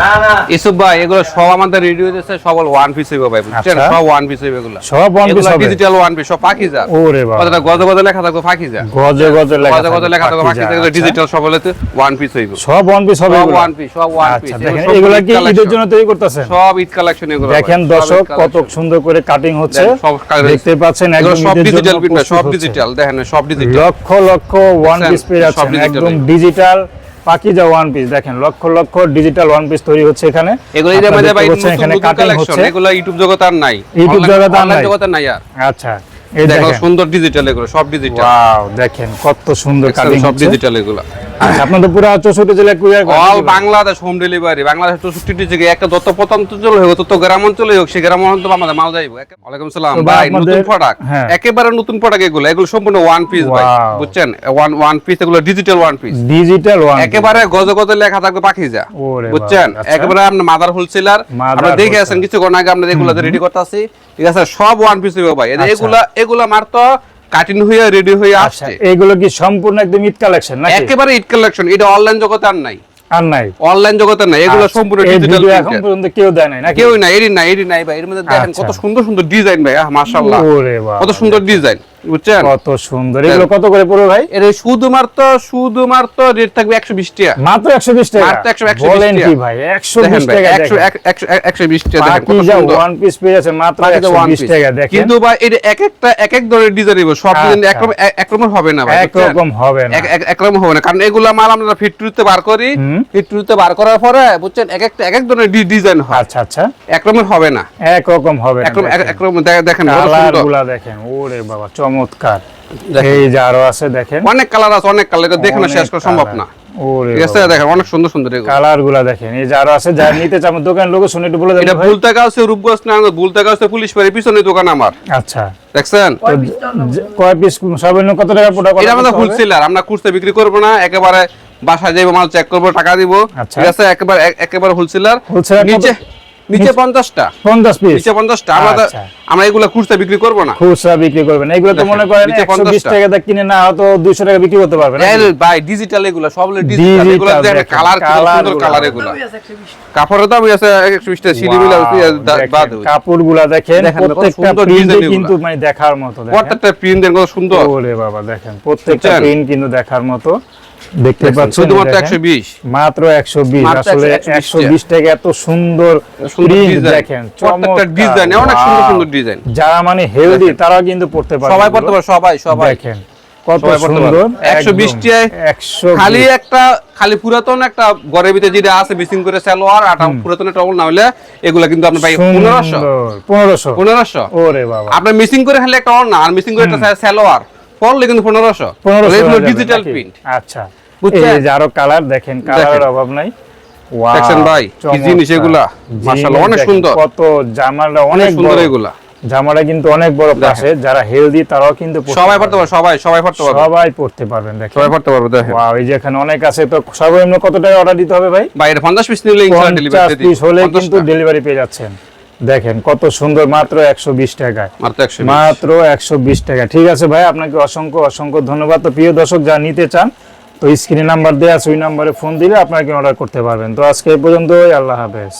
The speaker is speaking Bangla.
না না। ইসুফ ভাই এগুলো সব আমাদের রেডি হয়েছে সব ওয়ান পিস হইবে ভাই বুঝছেন? আচ্ছা। সব ওয়ান পিস হইবে এগুলো। সব piece হবে? ডিজিটাল ওয়ান পিস সব পাকিজা ওরে বাবা। কতটা গজে গজে লেখা থাকবে পাকিজা গজে গজে লেখা গজে গজে লেখা থাকবে পাকিজা, এগুলো। ডিজিটাল সব হলে ওয়ান পিস হইবে। সব ওয়ান পিস হবে সব ওয়ান পিস সব ওয়ান পিস আচ্ছা দেখেন এগুলা কি ঈদের জন্য তৈরি করতেছেন? সব ঈদ কালেকশন এগুলো দেখেন দর্শক কত সুন্দর করে কাটিং হচ্ছে। দেখতে পাচ্ছেন একদম সব ডিজিটাল প্রিন্ট সব ডিজিটাল দেখেন সব digital lakh lakh one piece পেয়ে সব যাচ্ছেন একদম ডিজিটাল পাকিজা ওয়ান পিস দেখেন lakh lakh digital one piece তৈরি হচ্ছে এখানে। এগুলো এখানে কাটিং হচ্ছে। এগুলো ইউটিউব জগতে আর নাই। ইউটিউব জগতে আর নাই। জগতে নাই আর। আচ্ছা এই দেখো সুন্দর ডিজিটাল এগুলো সব ডিজিটাল ওয়াও দেখেন কত সুন্দর কাটিং সব ডিজিটাল এগুলো। আচ্ছা আপনাদের পুরো চৌষট্টি জেলা courier all Bangladesh home delivery Bangladesh চৌষট্টি ডিস্ট্রিক্টে একটা যত প্রত্যন্ত হোক তত গ্রাম অঞ্চলে হোক সেই গ্রাম অঞ্চলে আমাদের মাল যাইব। ওয়ালাইকুম সালাম ভাই নতুন প্রোডাক্ট হ্যাঁ। একেবারে নতুন প্রোডাক্ট এগুলো এগুলো সম্পূর্ণ ওয়ান পিস ভাই বুঝছেন? ওয়ান ওয়ান পিস এগুলো digital one piece digital one একেবারে গজে গজে লেখা থাকবে ওরে বাবা, বুঝছেন? আচ্ছা। একেবারে আপনার মাদার হোলসেলার আমরা দেখে। আছেন কিছুক্ষণ আগে আমরা এগুলো রেডি করতেছি ঠিক আছে সব ওয়ান পিস ভাই। আচ্ছা। এগুলা এগুলা মাত্র কাটিং হয়ে রেডি হয়ে আসছে। এগুলো কি সম্পূর্ণ একদম ঈদ কালেকশন নাকি? একেবারে ইট কালেকশন এটা অনলাইন জগতে আর নাই। আর নাই? অনলাইন জগতে নাই এগুলো আচ্ছা, সম্পূর্ণ ডিজিটাল এখন পর্যন্ত কেউ দেয় নাই না কেউ নাই এরি নাই এরি নাই ভাই এর মধ্যে দেখেন আচ্ছা। কত সুন্দর সুন্দর ডিজাইন ভাই মাশাআল্লাহ। কত সুন্দর ডিজাইন বুঝছেন? কত সুন্দর। এগুলো কত করে পড়বে ভাই? এর শুধুমাত্র শুধুমাত্র রেট থাকবে 120 টাকা। মাত্র 120 টাকা? মাত্র 100 120 বলেন কি ভাই 120 টাকা 120 টাকা দেখেন কত সুন্দর। ওয়ান পিস পেয়ে যাচ্ছে মাত্র 120 টাকা দেখেন। কিন্তু ভাই এটা এক একটা এক এক ধরনের ডিজাইন হবে সব ডিজাইন আচ্ছা। একরকম একরকম হবে না ভাই এক বুঝছেন? রকম হবে না। এক- এক- একরকম হবে না কারণ এগুলা মাল আমরা ফ্যাক্টরিতে বার করি। ফ্যাক্টরিতে বার করার পরে বুঝছেন এক একটা এক এক ধরনের ডিজাইন হয়। আচ্ছা আচ্ছা। একরকমের হবে না। একরকম হবে না একরকম। একরকম দেখেন কত সুন্দর। দেখেন ওরে বাবা চমৎকার। এই যে আরও আছে দেখেন। অনেক কালার আছে অনেক কালার এটা দেখে শেষ করা সম্ভব না। ওরে ঠিক আছে দেখেন অনেক সুন্দর সুন্দর এগুলো। দেখেন এই যে আরও আছে যারা নিতে চান আমার দোকান লোকেশন একটু বলে দেন এটা ভুলতাকা আছে রূপগঞ্জ না ভুলতাকা আছে পুলিশ বাড়ি পিছনে দোকান আমার। আচ্ছা। দেখছেন? কয় পিস সর্বনিম্ন কত টাকা প্রোডাক্ট এটা আমাদের হোলসেলার আমরা কুর্তে বিক্রি করব না একেবারে বাসায় যাইবো মাল চেক করব টাকা দিব। আচ্ছা। ঠিক আছে একেবারে এক- একেবারে হোলসেলার Wholesaler নিচে নিচে পঞ্চাশটা। পঞ্চাশ পিস নিচে আমরা আচ্ছা। আমরা এগুলা কুর্তে বিক্রি করব না। খুচরা বিক্রি করবেন এগুলো তো মনে করেন নিচে একশো বিশ 50 টাকা দিয়ে কিনে না হয়তো দুইশো টাকা বিক্রি করতে পারবেন এই ভাই ডিজিটাল এগুলা সব ডিজিটাল এগুলা দেখেন কালার সুন্দর কালার এগুলা। কাপড়ের দাম আছে একশো বিশ টাকা সিঁড়ি মিলা বাদ কাপড়গুলা দেখেন প্রত্যেকটা প্রিন্টে কিন্তু মানে দেখার মতো দেখেন। প্রত্যেকটা প্রিন্ট সুন্দর। ওরে বাবা দেখেন প্রত্যেকটা? প্রিন্ট কিন্তু দেখার মতো। দেখতে পাচ্ছেন শুধুমাত্র দেখেন। একশো বিশ। মাত্র একশো বিশ মাত্র আসলে 120 একশো টাকা এত সুন্দর প্রিন্ট দেখেন প্রত্যেকটা ডিজাইন অনেক সুন্দর সুন্দর ডিজাইন যারা মানে হেলদি তারাও কিন্তু পড়তে পারে সবাই পড়তে পারে সবাই সবাই। দেখেন কত। সুন্দর। 120 টায় একশো খালি একটা খালি পুরাতন একটা ঘরের ভিতরে যেটা আছে মিসিং করে সালোয়ার আটা পুরাতন না হলে এগুলা কিন্তু আপনি পাই পনেরোশো। পনেরোশো। পনেরোশো। ওরে বাবা। আপনার মিসিং করে খালি একটা ওল না আর মিসিং করে একটা সালোয়ার। পড়লে কিন্তু পনেরোশো। পনেরোশো ডিজিটাল প্রিন্ট আচ্ছা। বুঝছেন? এই যে আরও কালার দেখেন কালারের অভাব নাই। দেখছেন ভাই, কি জিনিস এগুলা? মাশাআল্লাহ, অনেক সুন্দর। কত জামাটা অনেক সুন্দর এগুলা। জামাটা কিন্তু অনেক বড় পাশে। যারা হেলদি তারাও কিন্তু সবাই পড়তে পারবে সবাই সবাই পড়তে পারবে। সবাই পড়তে পারবেন দেখেন। সবাই পড়তে পারবে দেখেন। ওয়াও এই যে এখানে অনেক আছে তো সর্বনিম্ন কত টাকা অর্ডার দিতে হবে ভাই? ভাই এটা পঞ্চাশ পিস নিলে ইনশাআল্লাহ ডেলিভারি পিস হলে কিন্তু ডেলিভারি পেয়ে যাচ্ছেন। দেখেন কত সুন্দর মাত্র একশো বিশ টাকায় মাত্র একশো বিশ। টাকা। ঠিক আছে ভাই আপনাকে অসংখ্য অসংখ্য ধন্যবাদ। তো প্রিয় দর্শক যা নিতে চান তো স্ক্রিনে নাম্বার দেওয়া আছে ওই নাম্বারে ফোন দিলে আপনাকে অর্ডার করতে পারবেন। তো আজকে এই পর্যন্তই আল্লাহ হাফেজ।